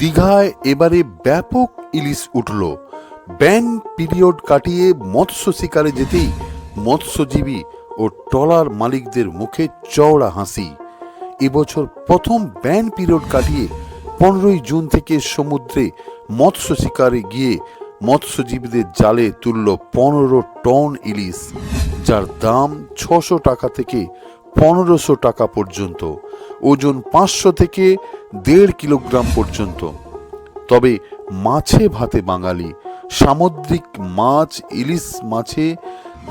দীঘায় এবারে ব্যাপক ইলিশ উঠল। ব্যান পিরিয়ড কাটিয়ে মৎস্য শিকারে যেতেই মৎস্যজীবী ও ট্রলার মালিকদের মুখে চওড়া হাসি। এবছর প্রথম ব্যান পিরিয়ড কাটিয়ে পনেরোই জুন থেকে সমুদ্রে মৎস্য শিকারে গিয়ে মৎস্যজীবীদের জালে তুলল পনেরো টন ইলিশ, যার দাম ছশো টাকা থেকে পনেরোশো টাকা পর্যন্ত। ওজন পাঁচশো থেকে দেড় কিলোগ্রাম পর্যন্ত। তবে মাছে ভাতে বাঙালি, সামুদ্রিক মাছ, ইলিশ মাছে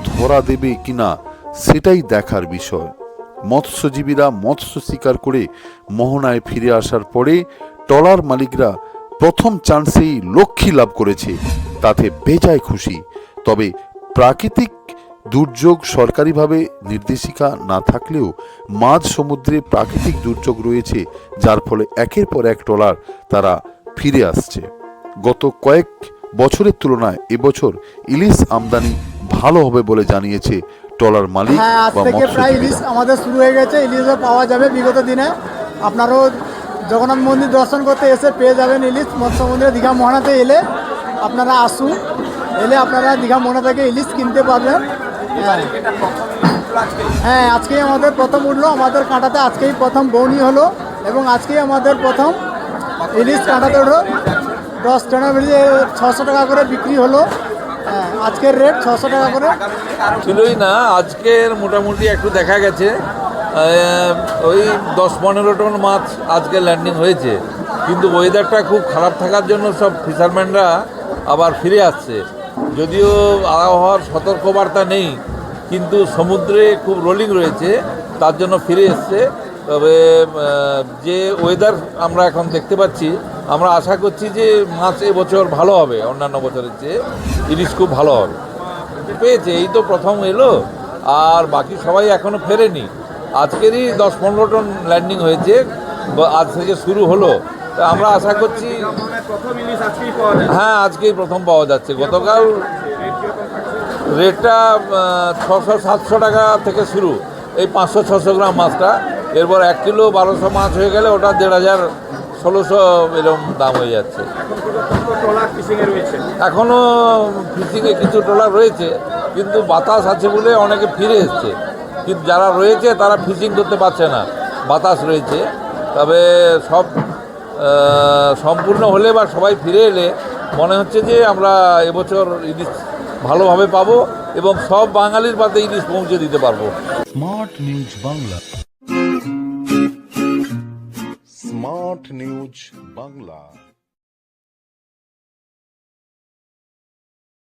ধরা দেবে কিনা সেটাই দেখার বিষয়। মৎস্যজীবীরা মৎস্য শিকার করে মোহনায় ফিরে আসার পরে ট্রলার মালিকরা প্রথম চান্সেই লক্ষ্মী লাভ করেছে, তাতে বেজায় খুশি। তবে প্রাকৃতিক দুর্যোগ সরকারিভাবে নির্দেশিকা না থাকলেও মাঝ সমুদ্রে প্রাকৃতিক দুর্যোগ রয়েছে যার ফলে একের পর এক ট্রলার তারা ফিরে আসছে। গত কয়েক বছরের তুলনায় এবছর ইলিশ আমদানি ভালো হবে বলে জানিয়েছে ট্রলার মালিক হ্যাঁ আজ বা থেকে প্রায় ইলিশ আমাদের শুরু হয়ে গেছে ইলিশও পাওয়া যাবে বিগত দিনে। আপনারাও জগন্নাথ মন্দির দর্শন করতে এসে পেয়ে যাবেন ইলিশ মৎস্য মন্দিরে দীঘা মোহনাতে এলে আপনারা আসুন। এলে আপনারা দীঘা মোহনা থেকে ইলিশ কিনতে পারবেন। হ্যাঁ আজকেই আমাদের প্রথম উঠল। আমাদের কাঁটাতে আজকেই প্রথম বৌনি হলো এবং আজকেই আমাদের প্রথম ইলিশ কাঁটাতে উঠল। দশ টনের বেরিয়ে ছশো টাকা করে বিক্রি হলো। হ্যাঁ আজকের রেট ছশো টাকা করে। ছিলই না, আজকের মোটামুটি একটু দেখা গেছে। ওই দশ পনেরো টন মাছ আজকে ল্যান্ডিং হয়েছে। কিন্তু ওয়েদারটা খুব খারাপ থাকার জন্য সব ফিশারম্যানরা আবার ফিরে আসছে। যদিও আবহাওয়ার সতর্কবার্তা নেই, কিন্তু সমুদ্রে খুব রোলিং রয়েছে, তার জন্য ফিরে এসছে। তবে যে ওয়েদার আমরা এখন দেখতে পাচ্ছি, আমরা আশা করছি যে মাছ এবছর ভালো হবে, অন্যান্য বছরের চেয়ে। ইলিশ খুব ভালো হবে। পেয়েছে, এই তো প্রথম এলো, আর বাকি সবাই এখনও ফেরেনি। আজকেরই দশ পনেরো টন ল্যান্ডিং হয়েছে আজ থেকে শুরু হলো। আমরা আশা করছি হ্যাঁ আজকেই প্রথম পাওয়া যাচ্ছে। গতকাল রেটটা ছশো সাতশো টাকা থেকে শুরু। এই পাঁচশো ছশো গ্রাম মাছটা। এরপর এক কিলো বারোশো মাছ হয়ে গেলে ওটা দেড় হাজার ষোলোশো এরকম দাম হয়ে যাচ্ছে। এখনও ফিশিংয়ে কিছু ট্রলার রয়েছে, কিন্তু বাতাস আছে বলে অনেকে ফিরে এসছে। কিন্তু যারা রয়েছে তারা ফিশিং করতে পারছে না। বাতাস রয়েছে। তবে সব সম্পূর্ণ হলে বা সবাই ফিরে এলে মনে হচ্ছে যে আমরা এবছর ইলিশ ভালোভাবে পাবো এবং সব বাঙালির পাতে ইলিশ পৌঁছে দিতে পারব। Smart news Bangla. Smart news Bangla.